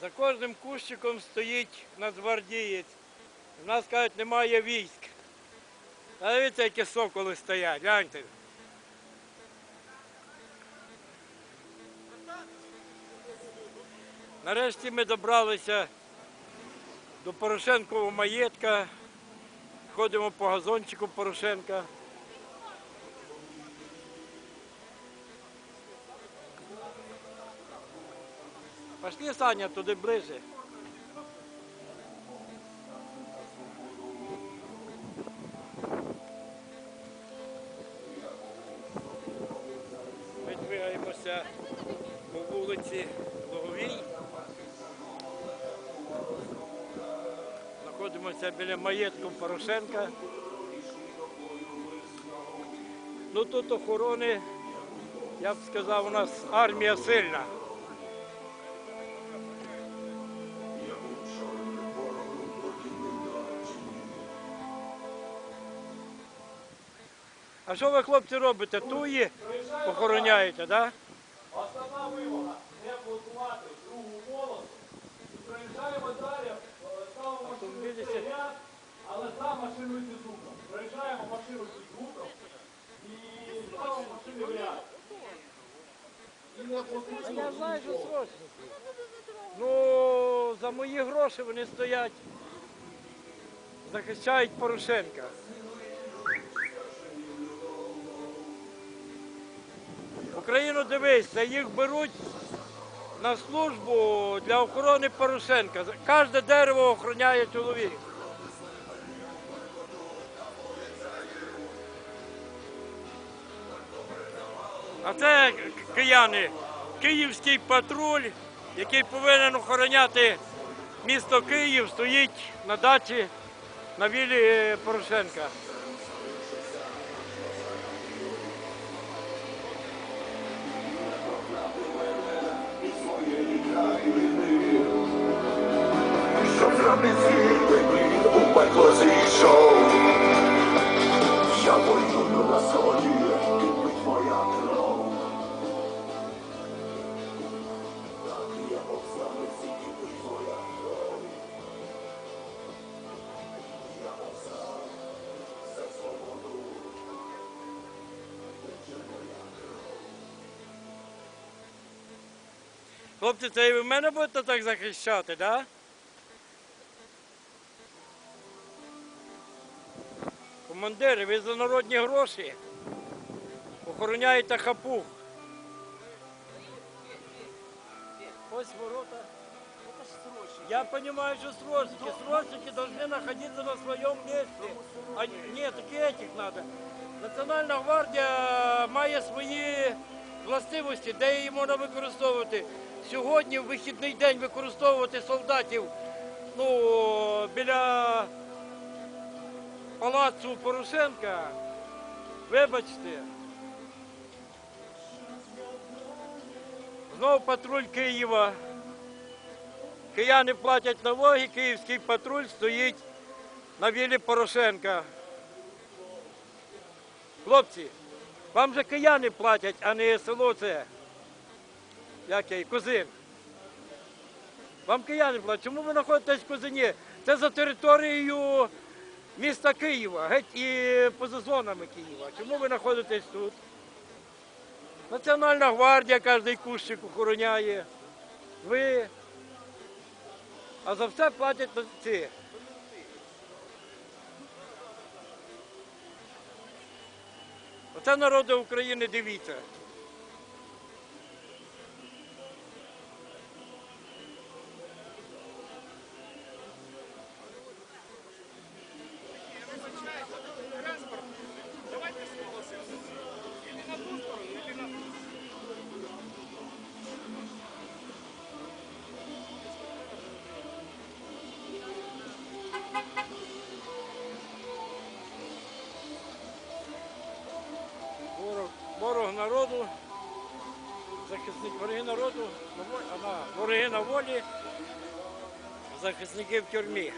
За кожним кущиком стоїть нацгвардієць. У нас кажуть, немає військ. А дивіться, які соколи стоять, гляньте. Нарешті ми добралися до Порошенкового маєтка. Ходимо по газончику Порошенка. Пошли, Саня, туди ближче. Ми двигаємося по вулиці Логовій. Знаходимося біля маєтку Порошенка. Ну тут охорони, я б сказав, у нас армія сильна. А що ви, хлопці, робите? Туї охороняєте, так? Да? Основна вимога не блокувати другу полосу. Проїжджаємо далі, ставимо машину в ряд, але за машиною Сізуком. Проїжджаємо машину Сізуком і ставимо машини в ряд. І не блокуємо. я знаю, що срочники. Ну, за мої гроші вони стоять, захищають Порошенка. Україну дивися, їх беруть на службу для охорони Порошенка. Кожне дерево охороняє чоловік. А це кияни, київський патруль, який повинен охороняти місто Київ, стоїть на дачі на вілі е, Порошенка. Хлопці, це і ви мене будете так захищати, так? Да? Командири, ви за народні гроші охороняєте хапух. Ось ворота. Я понимаю, что срочники. Срочники должны находиться на своем месте. А, нет, так и этих надо. Національна гвардія має свої властивості, де її можна використовувати. Сьогодні в вихідний день використовувати солдатів ну, біля палацу Порошенка. Вибачте. Знову патруль Києва. Кияни платять налоги, київський патруль стоїть на вілі Порошенка. Хлопці, вам же кияни платять, а не село це. Як я, Козин. Вам кияни платять. Чому ви знаходитесь в Козині? Це за територією міста Києва, геть і поза зонами Києва. Чому ви знаходитесь тут? Національна гвардія кожний кущик охороняє. Ви. А за все платять ці. Оце народи України дивіться. Народу, захисник вороги народу, вороги на волі, захисники в тюрмі.